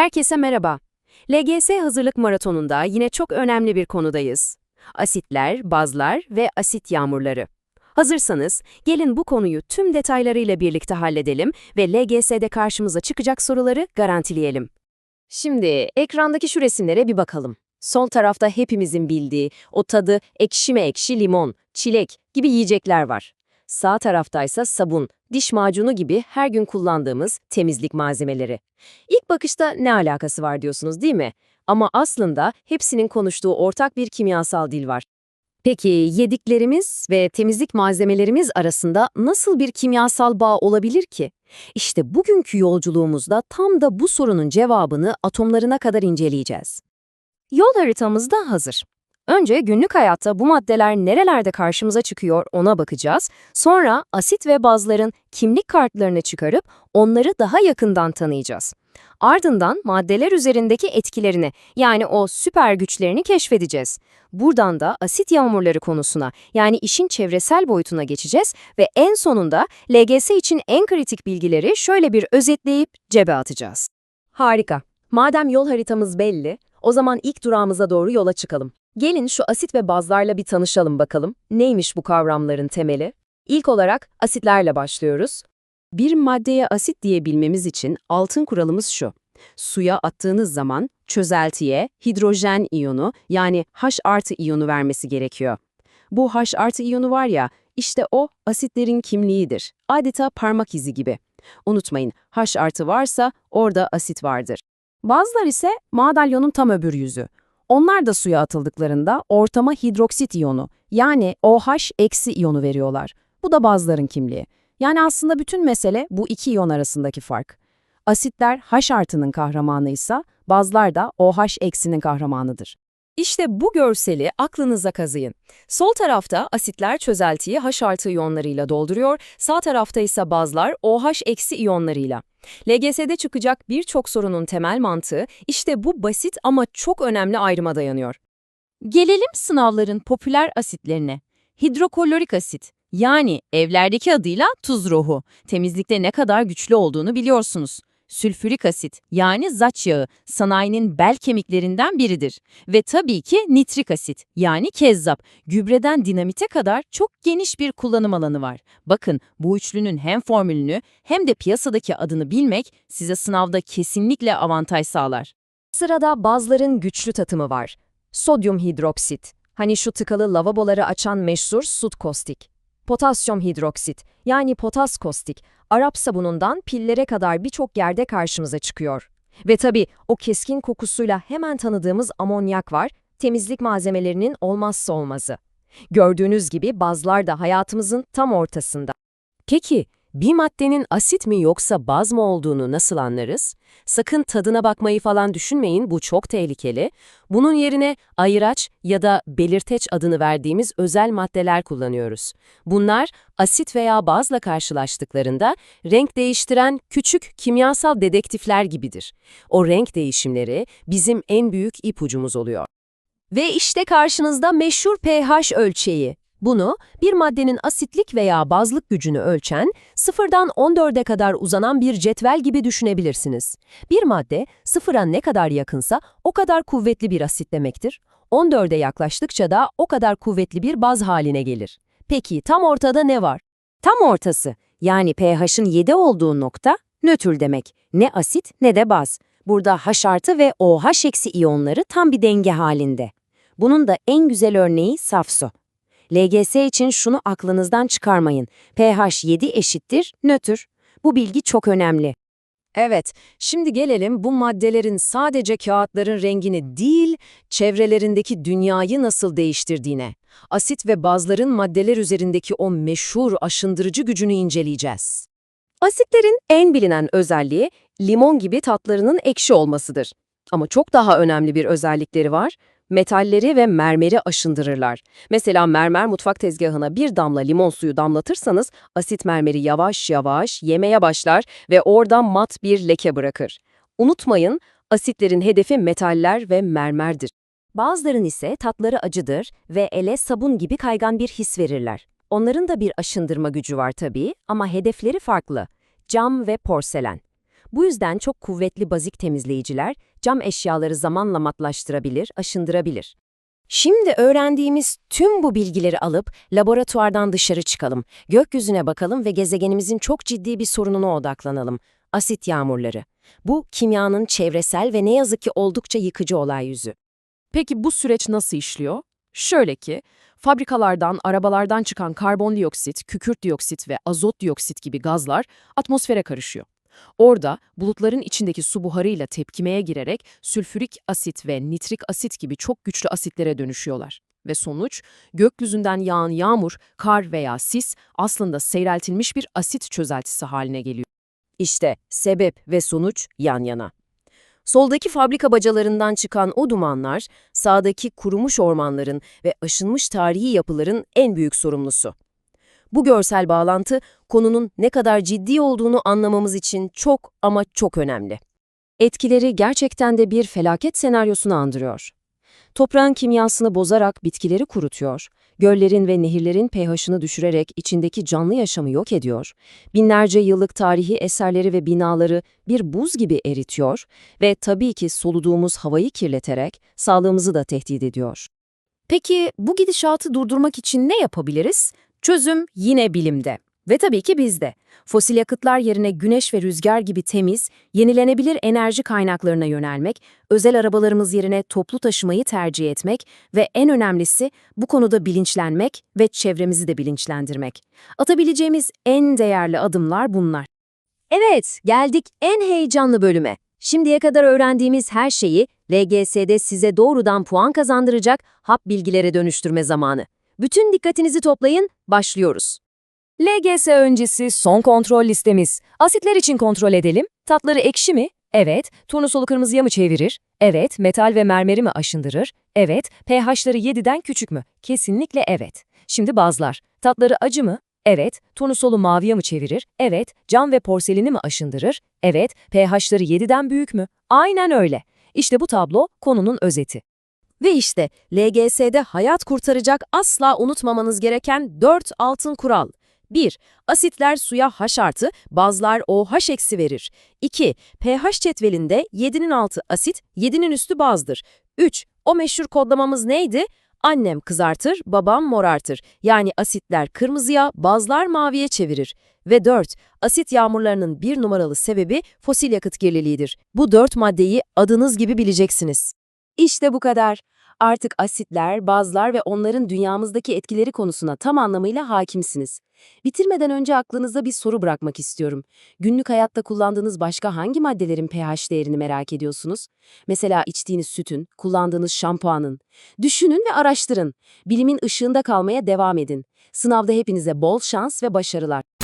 Herkese merhaba. LGS hazırlık maratonunda yine çok önemli bir konudayız. Asitler, bazlar ve asit yağmurları. Hazırsanız gelin bu konuyu tüm detaylarıyla birlikte halledelim ve LGS'de karşımıza çıkacak soruları garantileyelim. Şimdi ekrandaki şu resimlere bir bakalım. Sol tarafta hepimizin bildiği o tadı ekşi mi ekşi limon, çilek gibi yiyecekler var. Sağ taraftaysa sabun, diş macunu gibi her gün kullandığımız temizlik malzemeleri. İlk bakışta ne alakası var diyorsunuz değil mi? Ama aslında hepsinin konuştuğu ortak bir kimyasal dil var. Peki yediklerimiz ve temizlik malzemelerimiz arasında nasıl bir kimyasal bağ olabilir ki? İşte bugünkü yolculuğumuzda tam da bu sorunun cevabını atomlarına kadar inceleyeceğiz. Yol haritamız da hazır. Önce günlük hayatta bu maddeler nerelerde karşımıza çıkıyor ona bakacağız. Sonra asit ve bazların kimlik kartlarını çıkarıp onları daha yakından tanıyacağız. Ardından maddeler üzerindeki etkilerini yani o süper güçlerini keşfedeceğiz. Buradan da asit yağmurları konusuna yani işin çevresel boyutuna geçeceğiz ve en sonunda LGS için en kritik bilgileri şöyle bir özetleyip cebe atacağız. Harika. Madem yol haritamız belli, o zaman ilk durağımıza doğru yola çıkalım. Gelin şu asit ve bazlarla bir tanışalım bakalım. Neymiş bu kavramların temeli? İlk olarak asitlerle başlıyoruz. Bir maddeye asit diyebilmemiz için altın kuralımız şu. Suya attığınız zaman çözeltiye hidrojen iyonu yani H artı iyonu vermesi gerekiyor. Bu H artı iyonu var ya, işte o asitlerin kimliğidir. Adeta parmak izi gibi. Unutmayın, H artı varsa orada asit vardır. Bazılar ise madalyonun tam öbür yüzü. Onlar da suya atıldıklarında ortama hidroksit iyonu yani OH iyonu veriyorlar. Bu da bazıların kimliği. Yani aslında bütün mesele bu iki iyon arasındaki fark. Asitler H artının kahramanıysa bazılar da OH eksinin kahramanıdır. İşte bu görseli aklınıza kazıyın. Sol tarafta asitler çözeltiyi H artı iyonlarıyla dolduruyor, sağ tarafta ise bazlar OH eksi iyonlarıyla. LGS'de çıkacak birçok sorunun temel mantığı işte bu basit ama çok önemli ayrıma dayanıyor. Gelelim sınavların popüler asitlerine. Hidroklorik asit, yani evlerdeki adıyla tuz ruhu, temizlikte ne kadar güçlü olduğunu biliyorsunuz. Sülfürik asit, yani zaç yağı, sanayinin bel kemiklerinden biridir. Ve tabii ki nitrik asit, yani kezzap, gübreden dinamite kadar çok geniş bir kullanım alanı var. Bakın, bu üçlünün hem formülünü hem de piyasadaki adını bilmek size sınavda kesinlikle avantaj sağlar. Sırada bazların güçlü tatımı var. Sodyum hidroksit, hani şu tıkalı lavaboları açan meşhur sut kostik. Potasyum hidroksit, yani potas kostik, Arap sabunundan pillere kadar birçok yerde karşımıza çıkıyor. Ve tabii o keskin kokusuyla hemen tanıdığımız amonyak var, temizlik malzemelerinin olmazsa olmazı. Gördüğünüz gibi bazlar da hayatımızın tam ortasında. Peki, bir maddenin asit mi yoksa baz mı olduğunu nasıl anlarız? Sakın tadına bakmayı falan düşünmeyin, bu çok tehlikeli. Bunun yerine ayıraç ya da belirteç adını verdiğimiz özel maddeler kullanıyoruz. Bunlar asit veya bazla karşılaştıklarında renk değiştiren küçük kimyasal dedektifler gibidir. O renk değişimleri bizim en büyük ipucumuz oluyor. Ve işte karşınızda meşhur pH ölçeği. Bunu bir maddenin asitlik veya bazlık gücünü ölçen, sıfırdan 14'e kadar uzanan bir cetvel gibi düşünebilirsiniz. Bir madde sıfıra ne kadar yakınsa o kadar kuvvetli bir asit demektir. 14'e yaklaştıkça da o kadar kuvvetli bir baz haline gelir. Peki tam ortada ne var? Tam ortası, yani pH'ın 7 olduğu nokta nötr demek. Ne asit ne de baz. Burada H artı ve OH eksi iyonları tam bir denge halinde. Bunun da en güzel örneği saf su. LGS için şunu aklınızdan çıkarmayın. pH 7 eşittir nötr. Bu bilgi çok önemli. Evet, şimdi gelelim bu maddelerin sadece kağıtların rengini değil, çevrelerindeki dünyayı nasıl değiştirdiğine. Asit ve bazların maddeler üzerindeki o meşhur aşındırıcı gücünü inceleyeceğiz. Asitlerin en bilinen özelliği limon gibi tatlarının ekşi olmasıdır. Ama çok daha önemli bir özellikleri var metalleri ve mermeri aşındırırlar. Mesela mermer mutfak tezgahına bir damla limon suyu damlatırsanız asit mermeri yavaş yavaş yemeye başlar ve oradan mat bir leke bırakır. Unutmayın, asitlerin hedefi metaller ve mermerdir. Bazıların ise tatları acıdır ve ele sabun gibi kaygan bir his verirler. Onların da bir aşındırma gücü var tabii ama hedefleri farklı. Cam ve porselen. Bu yüzden çok kuvvetli bazik temizleyiciler cam eşyaları zamanla matlaştırabilir, aşındırabilir. Şimdi öğrendiğimiz tüm bu bilgileri alıp laboratuvardan dışarı çıkalım, gökyüzüne bakalım ve gezegenimizin çok ciddi bir sorununa odaklanalım. Asit yağmurları. Bu kimyanın çevresel ve ne yazık ki oldukça yıkıcı olay yüzü. Peki bu süreç nasıl işliyor? Şöyle ki, fabrikalardan, arabalardan çıkan karbondioksit, kükürt dioksit ve azot dioksit gibi gazlar atmosfere karışıyor. Orada bulutların içindeki su buharıyla tepkimeye girerek sülfürik asit ve nitrik asit gibi çok güçlü asitlere dönüşüyorlar. Ve sonuç, gökyüzünden yağan yağmur, kar veya sis aslında seyreltilmiş bir asit çözeltisi haline geliyor. İşte sebep ve sonuç yan yana. Soldaki fabrika bacalarından çıkan o dumanlar, sağdaki kurumuş ormanların ve aşınmış tarihi yapıların en büyük sorumlusu. Bu görsel bağlantı, konunun ne kadar ciddi olduğunu anlamamız için çok ama çok önemli. Etkileri gerçekten de bir felaket senaryosunu andırıyor. Toprağın kimyasını bozarak bitkileri kurutuyor, göllerin ve nehirlerin pH'ını düşürerek içindeki canlı yaşamı yok ediyor, binlerce yıllık tarihi eserleri ve binaları bir buz gibi eritiyor ve tabii ki soluduğumuz havayı kirleterek sağlığımızı da tehdit ediyor. Peki bu gidişatı durdurmak için ne yapabiliriz? Çözüm yine bilimde. Ve tabii ki bizde. Fosil yakıtlar yerine güneş ve rüzgar gibi temiz, yenilenebilir enerji kaynaklarına yönelmek, özel arabalarımız yerine toplu taşımayı tercih etmek ve en önemlisi bu konuda bilinçlenmek ve çevremizi de bilinçlendirmek. Atabileceğimiz en değerli adımlar bunlar. Evet, geldik en heyecanlı bölüme. Şimdiye kadar öğrendiğimiz her şeyi LGS'de size doğrudan puan kazandıracak hap bilgilere dönüştürme zamanı. Bütün dikkatinizi toplayın, başlıyoruz. LGS öncesi son kontrol listemiz. Asitler için kontrol edelim. Tatları ekşi mi? Evet. Turnusolu kırmızıya mı çevirir? Evet. Metal ve mermeri mi aşındırır? Evet. pH'ları 7'den küçük mü? Kesinlikle evet. Şimdi bazlar. Tatları acı mı? Evet. Turnusolu maviye mi çevirir? Evet. Cam ve porselini mi aşındırır? Evet. pH'ları 7'den büyük mü? Aynen öyle. İşte bu tablo konunun özeti. Ve işte LGS'de hayat kurtaracak asla unutmamanız gereken 4 altın kural. 1. Asitler suya H artı, bazlar OH eksi verir. 2. pH cetvelinde 7'nin altı asit, 7'nin üstü bazdır. 3. O meşhur kodlamamız neydi? Annem kızartır, babam morartır. Yani asitler kırmızıya, bazlar maviye çevirir. Ve 4. Asit yağmurlarının bir numaralı sebebi fosil yakıt kirliliğidir. Bu dört maddeyi adınız gibi bileceksiniz. İşte bu kadar. Artık asitler, bazlar ve onların dünyamızdaki etkileri konusuna tam anlamıyla hakimsiniz. Bitirmeden önce aklınıza bir soru bırakmak istiyorum. Günlük hayatta kullandığınız başka hangi maddelerin pH değerini merak ediyorsunuz? Mesela içtiğiniz sütün, kullandığınız şampuanın. Düşünün ve araştırın. Bilimin ışığında kalmaya devam edin. Sınavda hepinize bol şans ve başarılar.